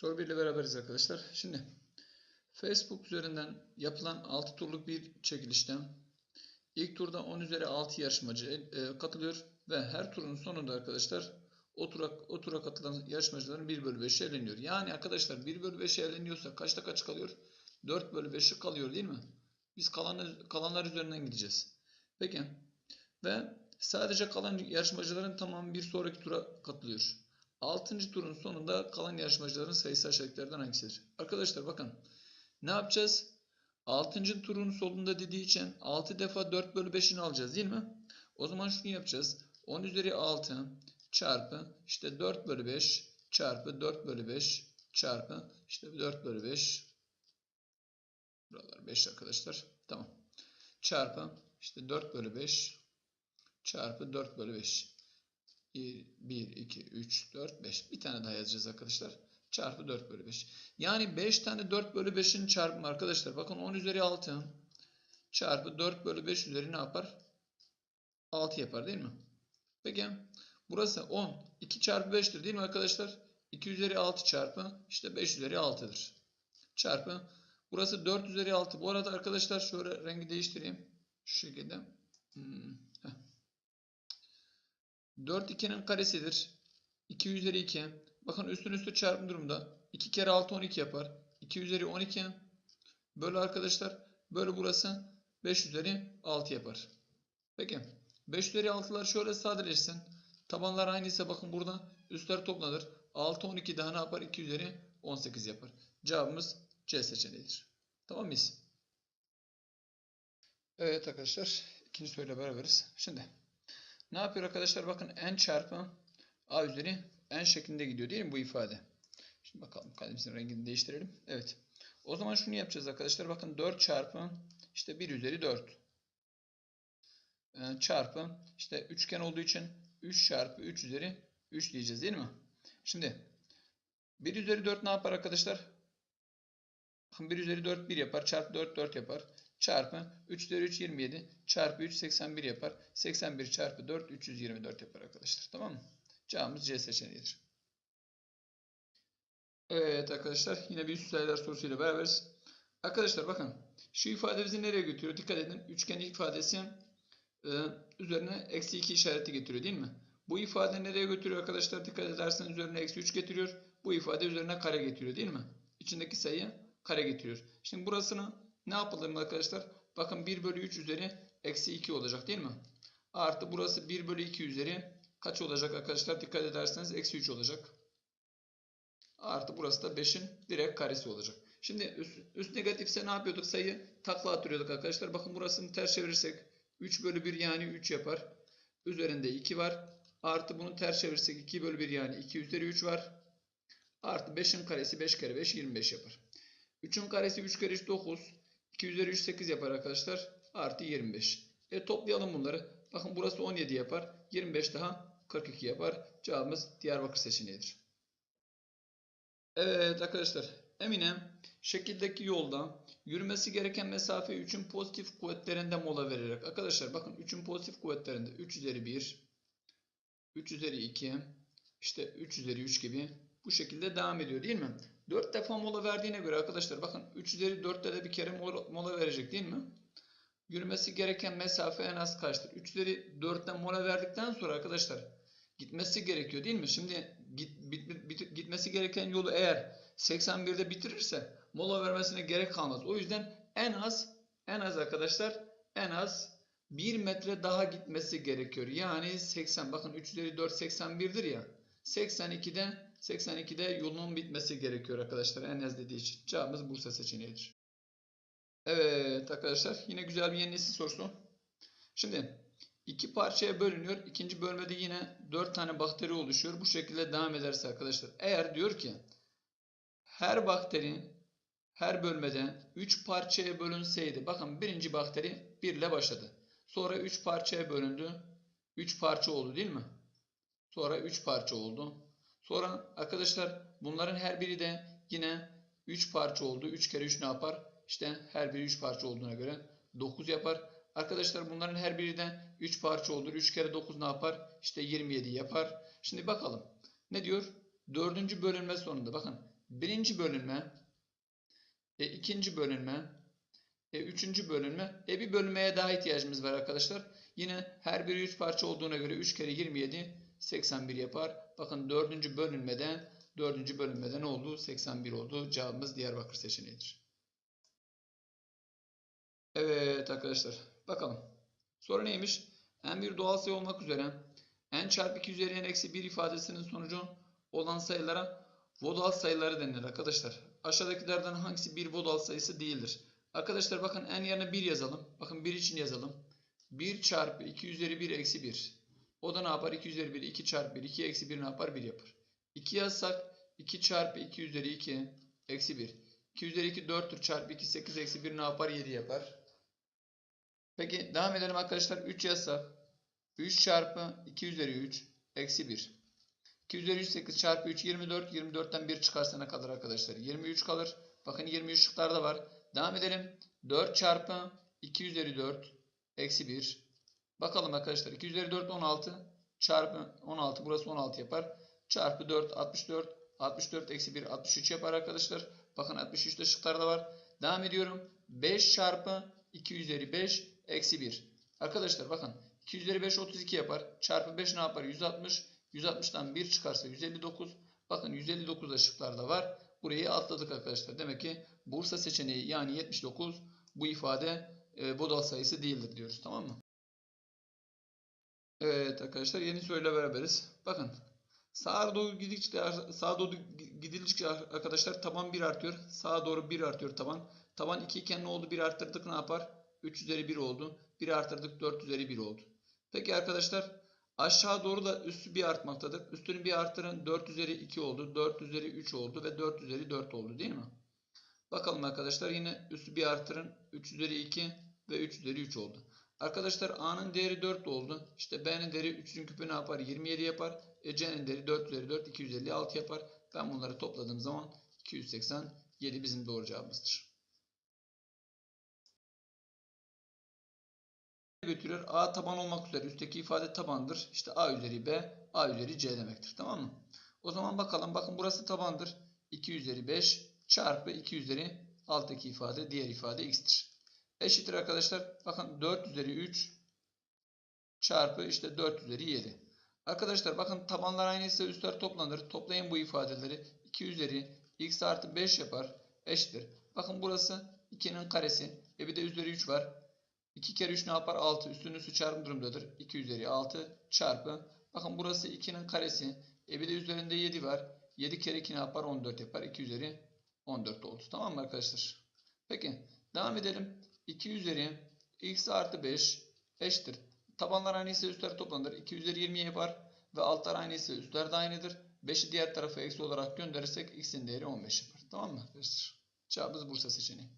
Soru 1 ile beraberiz arkadaşlar. Şimdi Facebook üzerinden yapılan 6 turluk bir çekilişten ilk turda 10 üzeri 6 yarışmacı e, katılıyor ve her turun sonunda arkadaşlar o tura, o tura katılan yarışmacıların 1 bölü 5'i eleniyor. Yani arkadaşlar 1 bölü 5'i eleniyorsa kaçta kaç kalıyor? 4 bölü 5'i kalıyor değil mi? Biz kalan, kalanlar üzerinden gideceğiz. Peki ve sadece kalan yarışmacıların tamamı bir sonraki tura katılıyor. 6. turun sonunda kalan yarışmacıların sayısı aşağıdakilerden hangisidir? Arkadaşlar bakın ne yapacağız? 6. turun sonunda dediği için 6 defa 4 bölü 5'ini alacağız değil mi? O zaman şunu yapacağız. 10 üzeri 6 çarpı işte 4 bölü 5 çarpı 4 bölü 5 çarpı işte 4 bölü 5 buralar 5 arkadaşlar. Tamam. Çarpı işte 4 bölü 5 çarpı 4 bölü 5. 1, 2, 3, 4, 5. Bir tane daha yazacağız arkadaşlar. Çarpı 4 bölü 5. Yani 5 tane 4 bölü 5'in çarpımı arkadaşlar. Bakın 10 üzeri 6 çarpı 4 bölü 5 üzeri ne yapar? 6 yapar değil mi? Peki burası 10. 2 çarpı 5'tir değil mi arkadaşlar? 2 üzeri 6 çarpı işte 5 üzeri 6'dır. Çarpı burası 4 üzeri 6. Bu arada arkadaşlar şöyle rengi değiştireyim. Şu şekilde. Hmm. 4 2'nin karesidir. 2 üzeri 2. Bakın üstün üstü çarpım durumda. 2 kere 6 12 yapar. 2 üzeri 12. Böyle arkadaşlar. Böyle burası 5 üzeri 6 yapar. Peki. 5 üzeri 6'lar şöyle sadeleşsin. Tabanlar aynıysa bakın burada üstler toplanır. 6 12 daha ne yapar? 2 üzeri 18 yapar. Cevabımız C seçeneğidir. Tamam mıyız? Evet arkadaşlar. ikinci soruyla beraberiz. Şimdi ne yapıyor arkadaşlar? Bakın n çarpı a üzeri n şeklinde gidiyor değil mi bu ifade? Şimdi bakalım kalemimizin rengini değiştirelim. Evet. O zaman şunu yapacağız arkadaşlar. Bakın 4 çarpı işte 1 üzeri 4 ee, çarpı işte üçgen olduğu için 3 çarpı 3 üzeri 3 diyeceğiz değil mi? Şimdi 1 üzeri 4 ne yapar arkadaşlar? Bakın 1 üzeri 4 1 yapar. Çarpı 4 4 yapar. Çarpı 3 üzeri 3 27. Çarpı 3 81 yapar. 81 çarpı 4 324 yapar arkadaşlar. Tamam mı? Cevabımız C seçeneğidir. Evet arkadaşlar yine bir üst sayılar sorusuyla beraberiz. Arkadaşlar bakın şu ifade bizi nereye götürüyor? Dikkat edin. Üçgen ifadesi e, üzerine eksi 2 işareti getiriyor değil mi? Bu ifade nereye götürüyor arkadaşlar? Dikkat ederseniz üzerine eksi 3 getiriyor. Bu ifade üzerine kare getiriyor değil mi? İçindeki sayı kare getiriyor. Şimdi burasını ne yapalım arkadaşlar? Bakın 1 bölü 3 üzeri eksi 2 olacak değil mi? Artı burası 1 bölü 2 üzeri kaç olacak arkadaşlar? Dikkat ederseniz eksi 3 olacak. Artı burası da 5'in direkt karesi olacak. Şimdi üst, üst negatifse ne yapıyorduk? Sayı takla attırıyorduk arkadaşlar. Bakın burasını ters çevirirsek 3 bölü 1 yani 3 yapar. Üzerinde 2 var. Artı bunu ters çevirirsek 2 bölü 1 yani 2 üzeri 3 var. Artı 5'in karesi 5 kere 5 25 yapar. 3'ün karesi 3 kere 3 9. 2 üzeri 3 8 yapar arkadaşlar. Artı 25. E toplayalım bunları. Bakın burası 17 yapar. 25 daha 42 yapar. Cevabımız Diyarbakır seçeneğidir. Evet arkadaşlar. Eminem şekildeki yolda yürümesi gereken mesafe 3'ün pozitif kuvvetlerinde mola vererek. Arkadaşlar bakın 3'ün pozitif kuvvetlerinde 3 üzeri 1, 3 üzeri 2, işte 3 üzeri 3 gibi bu şekilde devam ediyor değil mi? 4 defa mola verdiğine göre arkadaşlar bakın 3 üzeri 4'te de bir kere mola verecek değil mi? Yürümesi gereken mesafe en az kaçtır? 3 üzeri 4'ten mola verdikten sonra arkadaşlar gitmesi gerekiyor değil mi? Şimdi git, bit, bit, gitmesi gereken yolu eğer 81'de bitirirse mola vermesine gerek kalmaz. O yüzden en az en az arkadaşlar en az 1 metre daha gitmesi gerekiyor. Yani 80 bakın 3 üzeri 4 81'dir ya. 82'de 82'de yolunun bitmesi gerekiyor arkadaşlar en az dediği için. Cevabımız Bursa seçeneğidir. Evet arkadaşlar yine güzel bir yeni nesil sorusu. Şimdi iki parçaya bölünüyor. İkinci bölmede yine 4 tane bakteri oluşuyor. Bu şekilde devam ederse arkadaşlar. Eğer diyor ki her bakteri her bölmede 3 parçaya bölünseydi. Bakın birinci bakteri 1 ile başladı. Sonra 3 parçaya bölündü. 3 parça oldu değil mi? Sonra 3 parça oldu. Sonra arkadaşlar bunların her biri de yine 3 parça oldu. 3 kere 3 ne yapar? İşte her biri 3 parça olduğuna göre 9 yapar. Arkadaşlar bunların her biri de 3 parça olur. 3 kere 9 ne yapar? İşte 27 yapar. Şimdi bakalım. Ne diyor? Dördüncü bölünme sonunda bakın. birinci bölünme, e, ikinci bölünme, e, üçüncü bölünme, e bir bölünmeye daha ihtiyacımız var arkadaşlar. Yine her biri 3 parça olduğuna göre 3 kere 27 81 yapar. Bakın dördüncü bölünmede dördüncü bölünmede ne oldu? 81 oldu. Cevabımız Diyarbakır seçeneğidir. Evet arkadaşlar bakalım. Soru neymiş? n bir doğal sayı olmak üzere n çarpı 2 üzeri n eksi 1 ifadesinin sonucu olan sayılara Vodal sayıları denilir arkadaşlar. Aşağıdakilerden hangisi bir Vodal sayısı değildir? Arkadaşlar bakın n yerine 1 yazalım. Bakın 1 için yazalım. 1 çarpı 2 üzeri 1 eksi 1. O da ne yapar? 2 üzeri 1. 2 çarpı 1. 2 eksi 1 ne yapar? 1 yapar. 2 yazsak 2 çarpı 2 üzeri 2 eksi 1. 2 üzeri 2 4'tür çarpı 2 8 eksi 1 ne yapar? 7 yapar. Peki devam edelim arkadaşlar. 3 yazsak 3 çarpı 2 üzeri 3 eksi 1. 2 üzeri 3 8 çarpı 3 24. 24'ten 1 çıkarsa ne kalır arkadaşlar? 23 kalır. Bakın 23 şıklarda var. Devam edelim. 4 çarpı 2 üzeri 4 eksi 1. Bakalım arkadaşlar. 2 üzeri 4 16 çarpı 16 burası 16 yapar. Çarpı 4 64. 64 eksi 1 63 yapar arkadaşlar. Bakın 63 de şıklarda var. Devam ediyorum. 5 çarpı 2 üzeri 5 eksi 1. Arkadaşlar bakın 2 üzeri 5 32 yapar. Çarpı 5 ne yapar? 160. 160'tan 1 çıkarsa 159. Bakın 159 da şıklarda var. Burayı atladık arkadaşlar. Demek ki Bursa seçeneği yani 79 bu ifade e, Bodal sayısı değildir diyoruz. Tamam mı? Evet arkadaşlar yeni soruyla beraberiz. Bakın sağa doğru gidildikçe sağa doğru gidildikçe arkadaşlar taban 1 artıyor. Sağa doğru 1 artıyor taban. Taban 2 iken ne oldu? 1 arttırdık ne yapar? 3 üzeri 1 oldu. 1 arttırdık 4 üzeri 1 oldu. Peki arkadaşlar aşağı doğru da üstü 1 artmaktadır. Üstünü 1 arttırın 4 üzeri 2 oldu. 4 üzeri 3 oldu ve 4 üzeri 4 oldu değil mi? Bakalım arkadaşlar yine üstü 1 artırın. 3 üzeri 2 ve 3 üzeri 3 oldu. Arkadaşlar A'nın değeri 4 oldu. İşte B'nin değeri 3'ün küpü ne yapar? 27 yapar. E C'nin değeri 4 üzeri 4 256 yapar. Ben bunları topladığım zaman 287 bizim doğru cevabımızdır. götürüyor. A taban olmak üzere üstteki ifade tabandır. İşte A üzeri B, A üzeri C demektir. Tamam mı? O zaman bakalım. Bakın burası tabandır. 2 üzeri 5 çarpı 2 üzeri alttaki ifade diğer ifade x'tir. Eşittir arkadaşlar. Bakın 4 üzeri 3 çarpı işte 4 üzeri 7. Arkadaşlar bakın tabanlar aynıysa üstler toplanır. Toplayın bu ifadeleri. 2 üzeri x artı 5 yapar. Eşittir. Bakın burası 2'nin karesi. E bir de üzeri 3 var. 2 kere 3 ne yapar? 6. Üstünün üstü çarpım durumdadır. 2 üzeri 6 çarpı. Bakın burası 2'nin karesi. E bir de üzerinde 7 var. 7 kere 2 ne yapar? 14 yapar. 2 üzeri 14 oldu. Tamam mı arkadaşlar? Peki. Devam edelim. 2 üzeri x artı 5 eşittir. Tabanlar aynıysa üstler toplanır. 2 üzeri 20 yapar. Ve altlar aynıysa üstler de aynıdır. 5'i diğer tarafa eksi olarak gönderirsek x'in değeri 15 yapar. Tamam mı arkadaşlar? Cevabımız Bursa seçeneği.